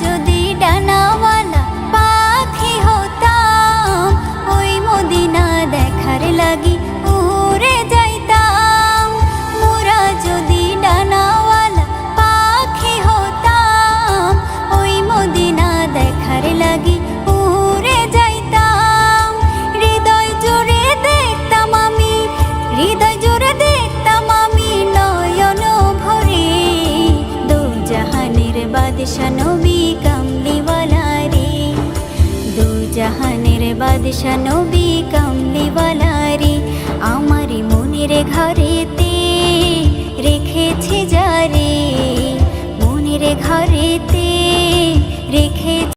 যদি ডানাওয়ালা পাখি হতাম, ওই মদিনা দেখার লাগি যাইতাম। যদি পাখি ওই মদিনা দেখার লাগি যাইতাম। হৃদয় দেখতাম আমি, হৃদয় দেখতাম আমি নয়ন বাদশা নবী বাদশা নবী কামলিওয়ালারে আমার মনের ঘরেতে রেখেছে যারে মনের ঘরেতে রেখে